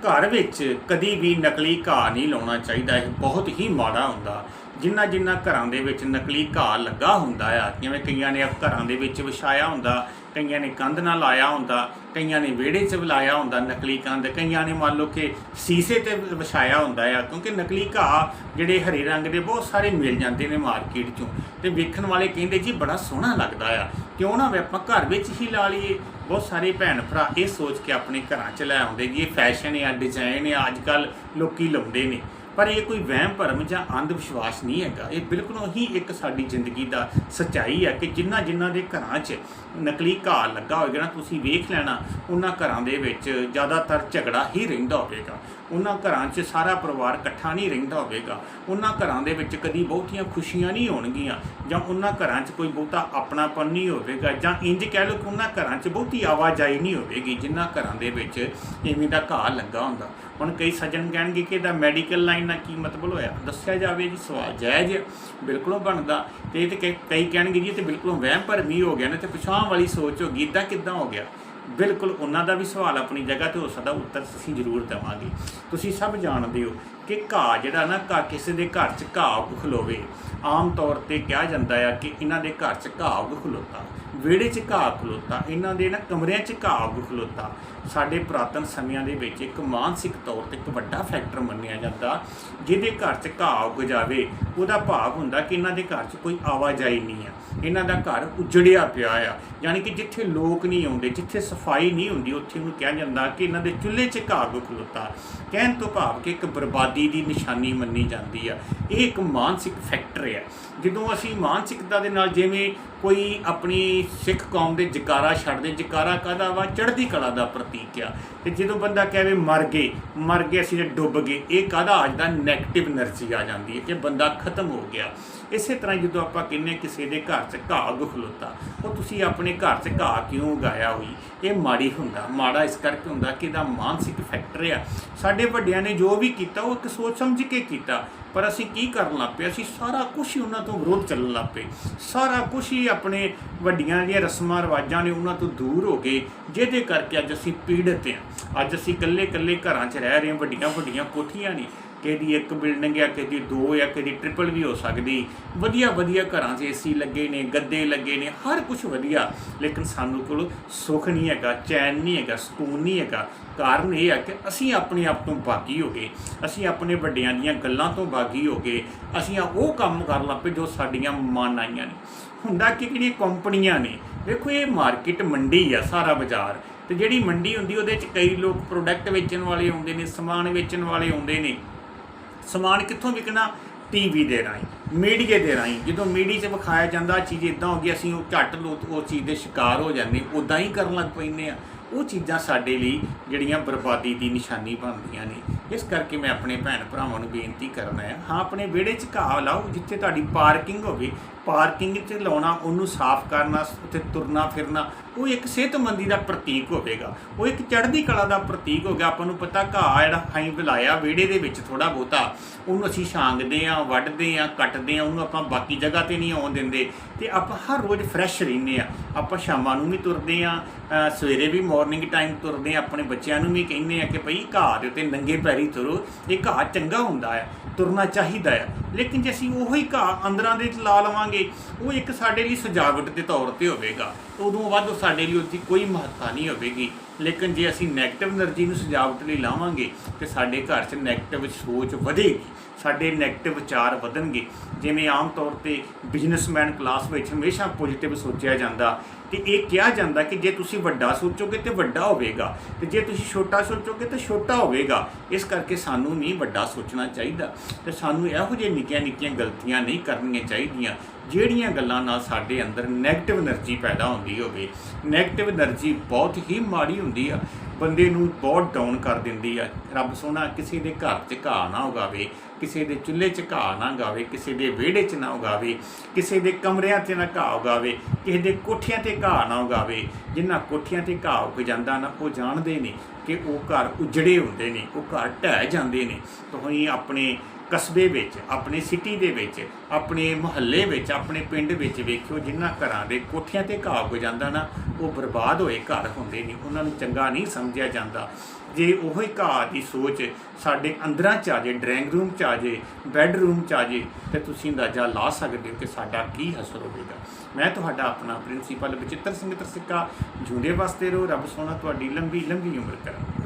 ਘਰ ਵਿੱਚ ਕਦੀ ਵੀ ਨਕਲੀ ਘਾਹ ਨਹੀਂ ਲਾਉਣਾ ਚਾਹੀਦਾ ਇਹ ਬਹੁਤ ਹੀ ਮਾੜਾ ਹੁੰਦਾ। ਜਿਨ੍ਹਾਂ ਜਿਨ੍ਹਾਂ ਘਰਾਂ ਦੇ ਵਿੱਚ ਨਕਲੀ ਘਾਹ ਲੱਗਾ ਹੁੰਦਾ ਆ, ਜਿਵੇਂ ਕਈਆਂ ਨੇ ਘਰਾਂ ਦੇ ਵਿੱਚ ਵਿਛਾਇਆ ਹੁੰਦਾ, ਕਈਆਂ ਨੇ ਕੰਧ ਨਾਲ ਲਾਇਆ ਹੁੰਦਾ, ਕਈਆਂ ਨੇ ਵਿਹੜੇ 'ਚ ਲਾਇਆ ਹੁੰਦਾ ਨਕਲੀ ਕੰਧ, ਕਈਆਂ ਨੇ ਮੰਨ ਲਓ ਕਿ ਸੀਸੇ ਤੇ ਵਿਛਾਇਆ ਹੁੰਦਾ ਆ, ਕਿਉਂਕਿ ਨਕਲੀ ਘਾਹ ਜਿਹੜੇ ਹਰੇ ਰੰਗ ਦੇ ਬਹੁਤ ਸਾਰੇ ਮਿਲ ਜਾਂਦੇ ਨੇ ਮਾਰਕੀਟ 'ਚੋਂ। ਤੇ ਵੇਖਣ ਵਾਲੇ ਕਹਿੰਦੇ, ਜੀ, ਬੜਾ ਸੋਹਣਾ ਲੱਗਦਾ ਆ। ਕਿਉਂ ਨਾ ਵੀ ਆਪਾਂ ਘਰ ਵਿੱਚ ਹੀ ਲਾ ਲਈਏ? ਬਹੁਤ ਸਾਰੇ ਭੈਣ ਭਰਾ ਇਹ ਸੋਚ ਕੇ ਆਪਣੇ ਘਰਾਂ 'ਚ ਲੈ ਆਉਂਦੇ ਜੀ, ਇਹ ਫੈਸ਼ਨ ਆ ਡਿਜ਼ਾਈਨ ਆ ਅੱਜ ਕੱਲ ਲੋਕੀ ਲਾਉਂਦੇ ਨੇ। ਪਰ ਇਹ ਕੋਈ ਵਹਿਮ, ਭਰਮ ਜਾਂ ਅੰਧ ਵਿਸ਼ਵਾਸ ਨਹੀਂ ਹੈਗਾ। ਇਹ ਬਿਲਕੁਲ ਹੀ ਇੱਕ ਸਾਡੀ ਜ਼ਿੰਦਗੀ ਦਾ ਸੱਚਾਈ ਹੈ ਕਿ ਜਿਨ੍ਹਾਂ ਜਿਨ੍ਹਾਂ ਦੇ ਘਰਾਂ 'ਚ ਨਕਲੀ ਘਾਹ ਲੱਗਾ ਹੋਵੇਗਾ ਨਾ, ਤੁਸੀਂ ਵੇਖ ਲੈਣਾ, ਉਹਨਾਂ ਘਰਾਂ ਦੇ ਵਿੱਚ ਜ਼ਿਆਦਾਤਰ ਝਗੜਾ ਹੀ ਰਹਿੰਦਾ ਹੋਵੇਗਾ। ਉਹਨਾਂ ਘਰਾਂ 'ਚ ਸਾਰਾ ਪਰਿਵਾਰ ਇਕੱਠਾ ਨਹੀਂ ਰਹਿੰਦਾ ਹੋਵੇਗਾ। ਉਹਨਾਂ ਘਰਾਂ ਦੇ ਵਿੱਚ ਕਦੀ ਬਹੁਤੀਆਂ ਖੁਸ਼ੀਆਂ ਨਹੀਂ ਹੋਣਗੀਆਂ ਜਾਂ ਉਹਨਾਂ ਘਰਾਂ 'ਚ ਕੋਈ ਬਹੁਤਾ ਆਪਣਾਪਨ ਨਹੀਂ ਹੋਵੇਗਾ ਜਾਂ ਇੰਜ ਕਹਿ ਲਓ ਕਿ ਉਹਨਾਂ ਘਰਾਂ 'ਚ ਬਹੁਤੀ ਆਵਾਜਾਈ ਨਹੀਂ ਹੋਵੇਗੀ ਜਿਨ੍ਹਾਂ ਘਰਾਂ ਦੇ ਵਿੱਚ ਇਵੇਂ ਦਾ ਘਾਹ ਲੱਗਾ ਹੁੰਦਾ। ਹੁਣ ਕਈ ਸੱਜਣ ਕਹਿਣਗੇ ਕਿ ਇਹਦਾ ਮੈਡੀਕਲ ਲਾਈਨ ਨਾਲ ਕੀ ਮਤਲਬ ਹੋਇਆ? ਦੱਸਿਆ ਜਾਵੇ ਜੀ ਸਵਾਲ ਜਾਇਜ਼ ਹੈ, ਬਿਲਕੁਲ ਬਣਦਾ। ਤੇ ਇਹ ਤੇ ਕਈ- ਕਹਿਣਗੇ ਜੀ ਇਹ ਤੇ ਬਿਲਕੁਲ ਵਹਿਮ ਭਰਮੀ ਹੋ ਗਿਆ ਨਾ ਤੇ ਪਛਾਣ ਵਾਲੀ ਸੋਚ ਹੋ ਗਈ ਇਦਾਂ ਕਿੱਦਾਂ ਹੋ ਗਿਆ? ਬਿਲਕੁਲ ਉਹਨਾਂ ਦਾ ਵੀ ਸਵਾਲ ਆਪਣੀ ਜਗ੍ਹਾ ਤੇ ਹੋ ਸਕਦਾ, ਉੱਤਰ ਅਸੀਂ ਜ਼ਰੂਰ ਦੇਵਾਂਗੇ। ਤੁਸੀਂ ਸਭ ਜਾਣਦੇ ਹੋ ਕਿ ਘਾਹ ਜਿਹੜਾ ਨਾ, ਘਾਹ ਕਿਸੇ ਦੇ ਘਰ 'ਚ ਘਾਹ ਉੱਗ ਖਲੋਵੇ। ਆਮ ਤੌਰ ਤੇ ਕਿਹਾ ਜਾਂਦਾ ਆ ਕਿ ਇਹਨਾਂ ਦੇ ਘਰ 'ਚ ਘਾਹ ਉੱਗ ਖਲੋਤਾ। ਵਿਹੜੇ 'ਚ ਘਾਹ ਖਲੋਤਾ। ਇਹਨਾਂ ਦੇ ਨਾ ਕਮਰਿਆਂ 'ਚ ਘਾਹ ਉੱਗ ਖਲੋਤਾ। ਸਾਡੇ ਪੁਰਾਤਨ ਸਮਿਆਂ ਦੇ ਵਿੱਚ ਇੱਕ ਮਾਨਸਿਕ ਤੌਰ ਤੇ ਇੱਕ ਵੱਡਾ ਫੈਕਟਰ ਮੰਨਿਆ ਜਾਂਦਾ, ਜਿਹਦੇ ਘਰ 'ਚ ਘਾਹ ਉੱਗ ਜਾਵੇ, ਉਹਦਾ ਭਾਵ ਹੁੰਦਾ ਕਿ ਇਹਨਾਂ ਦੇ ਘਰ 'ਚ ਕੋਈ ਆਵਾਜਾਈ ਨਹੀਂ ਆ। ਇਹਨਾਂ ਦਾ ਘਰ ਉਜੜਿਆ ਪਿਆ ਆ। ਯਾਨੀ ਕਿ ਜਿੱਥੇ ਲੋਕ ਨਹੀਂ ਆਉਂਦੇ, ਜਿੱਥੇ ਸਫ਼ਾਈ ਨਹੀਂ ਹੁੰਦੀ, ਉੱਥੇ ਉਹਨੂੰ ਕਿਹਾ ਜਾਂਦਾ ਕਿ ਇਹਨਾਂ ਦੇ ਚੁੱਲ੍ਹੇ 'ਚ ਘਾਹ ਉੱਗ ਖਲੋਤਾ। ਕਹਿਣ ਤੋਂ ਭਾਵ ਕਿ ਇੱਕ ਬਰਬਾਦੀ ਦੀ ਨਿਸ਼ਾਨੀ ਮੰਨੀ ਜਾਂਦੀ ਆ। ਇਹ ਇੱਕ ਮਾਨਸਿਕ ਫੈਕਟਰ ਹੈ ਜਦੋਂ ਅਸੀਂ ਮਾਨਸਿਕਤਾ ਦੇ ਨਾਲ ਜਿਵੇਂ ਕੋਈ ਆਪਣੀ ਸਿੱਖ ਕੌਮ ਦੇ ਜਕਾਰਾ ਛੱਡਦੇ, ਜਕਾਰਾ ਕਾਦਾ ਵਾ? ਚੜ੍ਹਦੀ ਕਲਾ ਦਾ ਪ੍ਰਤੀਕ ਆ। ਤੇ ਜਦੋਂ ਬੰਦਾ ਕਹੇ ਮਰ ਗਏ ਮਰ ਗਏ, ਅਸੀਂ ਡੁੱਬ ਗਏ, ਇਹ ਕਾਦਾ ਅੱਜ ਦਾ ਨੈਗੇਟਿਵ એનર્ਜੀ ਆ ਜਾਂਦੀ ਹੈ ਕਿ ਬੰਦਾ ਖਤਮ ਹੋ ਗਿਆ। ਇਸੇ ਤਰ੍ਹਾਂ ਜਦੋਂ ਆਪਾਂ ਕਿੰਨੇ ਕਿਸੇ ਦੇ ਘਰ 'ਚ ਘਾਹ ਗੁਖਲੁੱਤਾ ਉਹ ਤੁਸੀਂ ਆਪਣੇ ਘਰ 'ਚ ਘਾਹ ਕਿਉਂ ਉਗਾਇਆ ਹੋਈ? ਇਹ ਮਾੜੀ ਹੁੰਦਾ। ਮਾੜਾ ਇਸ ਕਰਕੇ ਹੁੰਦਾ ਕਿ ਇਹਦਾ ਮਾਨਸਿਕ ਫੈਕਟਰ ਆ। ਸਾਡੇ ਵੱਡਿਆਂ ਨੇ ਜੋ ਵੀ ਕੀਤਾ, ਉਹ ਇੱਕ ਸੋਚ ਸਮਝ ਕੇ ਕੀਤਾ। ਪਰ ਅਸੀਂ ਕੀ ਕਰਨ ਲੱਗ ਪਏ? ਅਸੀਂ ਸਾਰਾ ਕੁਝ ਹੀ ਉਹਨਾਂ ਤੋਂ ਵਿਰੋਧ ਚੱਲਣ ਲੱਗ ਪਏ। ਸਾਰਾ ਕੁਝ ਹੀ ਆਪਣੇ ਵੱਡੀਆਂ ਜਿਹੜੀਆਂ ਰਸਮਾਂ, ਰਿਵਾਜਾਂ ਨੇ ਉਹਨਾਂ ਤੋਂ ਦੂਰ ਹੋ ਗਏ ਜਿਹਦੇ ਕਰਕੇ ਅੱਜ ਅਸੀਂ ਪੀੜਤ ਹਾਂ। ਅੱਜ ਅਸੀਂ ਇਕੱਲੇ ਇਕੱਲੇ ਘਰਾਂ 'ਚ ਰਹਿ ਰਹੇ ਹਾਂ ਵੱਡੀਆਂ ਵੱਡੀਆਂ ਕੋਠੀਆਂ ਨੇ। ਕਿਹਦੀ ਇੱਕ ਬਿਲਡਿੰਗ ਆ ਕਿਹਦੀ ਦੋ ਜਾਂ ਕਿਹਦੀ ਟ੍ਰਿਪਲ ਵੀ ਹੋ ਸਕਦੀ। ਵਧੀਆ ਵਧੀਆ ਘਰਾਂ 'ਚ ਏਸੀ ਲੱਗੇ ਨੇ, ਗੱਦੇ ਲੱਗੇ ਨੇ, ਹਰ ਕੁਝ ਵਧੀਆ। ਲੇਕਿਨ ਸਾਨੂੰ ਕੋਲ ਸੁੱਖ ਨਹੀਂ ਹੈਗਾ, ਚੈਨ ਨਹੀਂ ਹੈਗਾ, ਸਕੂਨ ਨਹੀਂ ਹੈਗਾ। ਕਾਰਨ ਇਹ ਹੈ ਕਿ ਅਸੀਂ ਆਪਣੇ ਆਪ ਤੋਂ ਬਾਗੀ ਹੋ ਗਏ। ਅਸੀਂ ਆਪਣੇ ਵੱਡਿਆਂ ਦੀਆਂ ਗੱਲਾਂ ਤੋਂ ਬਾਗੀ ਹੋ ਗਏ। ਅਸੀਂ ਉਹ ਕੰਮ ਕਰਨ ਲੱਗ ਪਏ ਜੋ ਸਾਡੀਆਂ ਮਨ ਆਈਆਂ ਨੇ। ਹੁੰਦਾ ਕਿ ਕਿਹੜੀਆਂ ਕੰਪਨੀਆਂ ਨੇ? ਦੇਖੋ, ਇਹ ਮਾਰਕੀਟ ਮੰਡੀ ਆ, ਸਾਰਾ ਬਾਜ਼ਾਰ। ਤੇ ਜਿਹੜੀ ਮੰਡੀ ਹੁੰਦੀ, ਉਹਦੇ 'ਚ ਕਈ ਲੋਕ ਪ੍ਰੋਡਕਟ ਵੇਚਣ ਵਾਲੇ ਆਉਂਦੇ ਨੇ, ਸਮਾਨ ਵੇਚਣ ਵਾਲੇ ਆਉਂਦੇ ਨੇ। ਸਮਾਨ ਕਿੱਥੋਂ ਵਿਕਣਾ? ਟੀਵੀ ਦੇ ਰਾਹੀਂ, ਮੀਡੀਏ ਦੇ ਰਾਹੀਂ। ਜਦੋਂ ਮੀਡੀਆ 'ਚ ਵਿਖਾਇਆ ਜਾਂਦਾ ਚੀਜ਼ ਇਦਾਂ ਹੋ ਗਈ, ਅਸੀਂ ਉਹ ਝੱਟ ਲੋਕ ਉਹ ਚੀਜ਼ ਦੇ ਸ਼ਿਕਾਰ ਹੋ ਜਾਂਦੇ ਉਦਾਂ ਹੀ ਕਰਨ ਲੱਗ ਪੈਂਦੇ ਆ। ਉਹ ਚੀਜ਼ਾਂ ਸਾਡੇ ਲਈ ਜਿਹੜੀਆਂ ਬਰਬਾਦੀ ਦੀ ਨਿਸ਼ਾਨੀ ਬਣਦੀਆਂ ਨੇ। ਇਸ ਕਰਕੇ ਮੈਂ ਆਪਣੇ ਭੈਣ ਭਰਾਵਾਂ ਨੂੰ ਬੇਨਤੀ ਕਰਨਾ ਹੈ, ਹਾਂ, ਆਪਣੇ ਵਿਹੜੇ 'ਚ ਘਾਹ ਲਾਓ, ਜਿੱਥੇ ਤੁਹਾਡੀ ਪਾਰਕਿੰਗ ਹੋਵੇ ਪਾਰਕਿੰਗ 'ਚ ਲਾਉਣਾ, ਉਹਨੂੰ ਸਾਫ਼ ਕਰਨਾ, ਉੱਥੇ ਤੁਰਨਾ, ਫਿਰਨਾ, ਉਹ ਇੱਕ ਸਿਹਤਮੰਦੀ ਦਾ ਪ੍ਰਤੀਕ ਹੋਵੇਗਾ। ਉਹ ਇੱਕ ਚੜ੍ਹਦੀ ਕਲਾ ਦਾ ਪ੍ਰਤੀਕ ਹੋ ਆਪਾਂ ਨੂੰ ਪਤਾ ਘਾਹ ਜਿਹੜਾ ਅਸੀਂ ਵਿਲਾਇਆ ਵਿਹੜੇ ਦੇ ਵਿੱਚ ਥੋੜਾ ਬਹੁਤਾ, ਉਹਨੂੰ ਅਸੀਂ ਛਾਂਗਦੇ ਆ ਵੱਢਦੇ ਆ ਕੱਟਦੇ ਆ ਉਹਨੂੰ ਆਪਾਂ ਬਾਕੀ ਜਗ੍ਹਾ ਤੇ ਨਹੀਂ ਆਉਣ ਦਿੰਦੇ। ਤੇ ਆਪਾਂ ਹਰ ਰੋਜ਼ ਫਰੈਸ਼ ਰਹਿੰਦੇ ਆ ਆਪਾਂ ਸ਼ਾਮਾਂ ਨੂੰ ਵੀ ਤੁਰਦੇ ਆ ਸਵੇਰੇ ਵੀ ਮਾਰਨਿੰਗ ਟਾਈਮ ਤੁਰਦੇ ਆ ਆਪਣੇ ਬੱਚਿਆਂ ਨੂੰ ਵੀ ਕਹਿੰਦੇ ਆ ਕਿ ਭਈ ਘਾਹ ਦੇ ਉੱਤੇ ਨੰਗੇ ਪੈਰੀ ਤੁਰੋ। ਇਹ ਘਾਹ ਚੰਗਾ ਹੁੰਦਾ ਹੈ, ਤੁਰਨਾ ਚਾਹੀਦਾ ਹੈ। ਲੇਕਿਨ ਜੇ ਅਸੀਂ ਉਹੀ ਘਾਹ ਅੰਦਰਾਂ ਦੇ ਲਾ ਲਵਾਂਗੇ ਉਹ ਇੱਕ ਸਾਡੇ ਲਈ ਸਜਾਵਟ ਦੇ ਤੌਰ ਤੇ ਹੋਵੇਗਾ। ਉਦੋਂ ਵੱਧ ਸਾਡੇ ਲਈ ਉੱਥੇ ਕੋਈ ਮਹੱਤਤਾ ਨਹੀਂ ਹੋਵੇਗੀ। ਲੇਕਿਨ ਜੇ ਅਸੀਂ 네ਗੇਟਿਵ એનર્ਜੀ ਨੂੰ ਸਜਾਵਟ ਲਈ ਲਾਵਾਂਗੇ, ਤੇ ਸਾਡੇ ਘਰ 'ਚ 네ਗੇਟਿਵ ਸੋਚ ਵਧੇਗੀ, ਸਾਡੇ 네ਗੇਟਿਵ ਵਿਚਾਰ ਵਧਣਗੇ। ਜਿਵੇਂ ਆਮ ਤੌਰ ਤੇ ਬਿਜ਼ਨਸਮੈਨ ਕਲਾਸ ਵਿੱਚ ਹਮੇਸ਼ਾ ਪੋਜ਼ਿਟਿਵ ਸੋਚਿਆ ਜਾਂਦਾ। ਤੇ ਇਹ ਕਿਹਾ ਜਾਂਦਾ ਕਿ ਜੇ ਤੁਸੀਂ ਵੱਡਾ ਸੋਚੋਗੇ ਤੇ ਵੱਡਾ ਹੋਵੇਗਾ, ਤੇ ਜੇ ਤੁਸੀਂ ਛੋਟਾ ਸੋਚੋਗੇ ਤੇ ਛੋਟਾ ਹੋਵੇਗਾ। ਇਸ ਕਰਕੇ ਸਾਨੂੰ ਨਹੀਂ ਵੱਡਾ ਸੋਚਣਾ ਚਾਹੀਦਾ। ਤੇ ਸਾਨੂੰ ਇਹੋ ਜਿਹੇ ਨਿੱਕੀਆਂ ਨਿੱਕੀਆਂ ਗਲਤੀਆਂ ਨਹੀਂ ਕਰਨੀਆਂ ਚਾਹੀਦੀਆਂ, ਜਿਹੜੀਆਂ ਗੱਲਾਂ ਨਾਲ ਸਾਡੇ ਅੰਦਰ ਨੈਗੇਟਿਵ એનર્ਜੀ ਪੈਦਾ ਹੁੰਦੀ ਹੁੰਦੀ ਹੋਵੇ 네ਗੇਟਿਵ એનર્ਜੀ ਬਹੁਤ ਹੀ ਮਾੜੀ ਹੁੰਦੀ ਆ। ਬੰਦੇ ਨੂੰ ਬਹੁਤ ਡਾਊਨ ਕਰ ਦਿੰਦੀ ਆ। ਰੱਬ ਸੋਹਣਾ ਕਿਸੇ ਦੇ ਘਰ 'ਚ ਘਾ ਨਾ ਉਗਾਵੇ, ਕਿਸੇ ਦੇ ਚੁੱਲ੍ਹੇ 'ਚ ਘਾ ਨਾ ਉਗਾਵੇ, ਕਿਸੇ ਦੇ ਵਿਹੜੇ 'ਚ ਨਾ ਉਗਾਵੇ, ਕਿਸੇ ਦੇ ਕਮਰਿਆਂ 'ਚ ਨਾ ਘਾ ਉਗਾਵੇ, ਕਿਸੇ ਦੇ ਕੋਠਿਆਂ 'ਤੇ ਘਾ ਨਾ ਉਗਾਵੇ। ਜਿਨ੍ਹਾਂ ਕੋਠਿਆਂ 'ਤੇ ਘਾ ਉਗ ਜਾਂਦਾ ਨਾ, ਉਹ ਜਾਣਦੇ ਨਹੀਂ ਕਿ ਉਹ ਘਰ ਉਜੜੇ ਹੁੰਦੇ ਨੇ, ਉਹ ਘਰ ਢਹਿ ਜਾਂਦੇ ਨੇ। ਤੁਸੀਂ ਆਪਣੇ ਕਸਬੇ ਵਿੱਚ, ਆਪਣੇ ਸਿਟੀ ਦੇ ਵਿੱਚ, ਆਪਣੇ ਮੁਹੱਲੇ ਵਿੱਚ, ਆਪਣੇ ਪਿੰਡ ਵਿੱਚ ਵੇਖਿਓ, ਜਿਨ੍ਹਾਂ ਘਰਾਂ ਦੇ ਕੋਠਿਆਂ ਤੇ ਘਾਹ ਹੋ ਜਾਂਦਾ ਨਾ, ਉਹ ਬਰਬਾਦ ਹੋਏ ਘਰ ਹੁੰਦੇ ਨਹੀਂ। ਉਹਨਾਂ ਨੂੰ ਚੰਗਾ ਨਹੀਂ ਸਮਝਿਆ ਜਾਂਦਾ। ਜੇ ਉਹੀ ਘਾਹ ਦੀ ਸੋਚ ਸਾਡੇ ਅੰਦਰਾਂ ਚ ਆ ਜੇ, ਡਰਾਇੰਗ ਰੂਮ ਚ ਆ ਜੇ, ਬੈੱਡਰੂਮ ਚ ਆ ਜੇ, ਤੇ ਤੁਸੀਂ ਅੰਦਾਜ਼ਾ ਲਾ ਸਕਦੇ ਹੋ ਕਿ ਸਾਡਾ ਕੀ ਅਸਰ ਹੋਵੇਗਾ। ਮੈਂ ਤੁਹਾਡਾ ਆਪਣਾ ਪ੍ਰਿੰਸੀਪਲ ਬਚਿੱਤਰ ਸਿੰਘ ਤਰਸਿੱਕਾ ਜੁੰਡੇ ਵਾਸਤੇ ਰਹੋ, ਰੱਬ ਸੋਹਣਾ ਤੁਹਾਡੀ ਲੰਬੀ ਲੰਬੀ ਉਮਰ ਕਰੇ।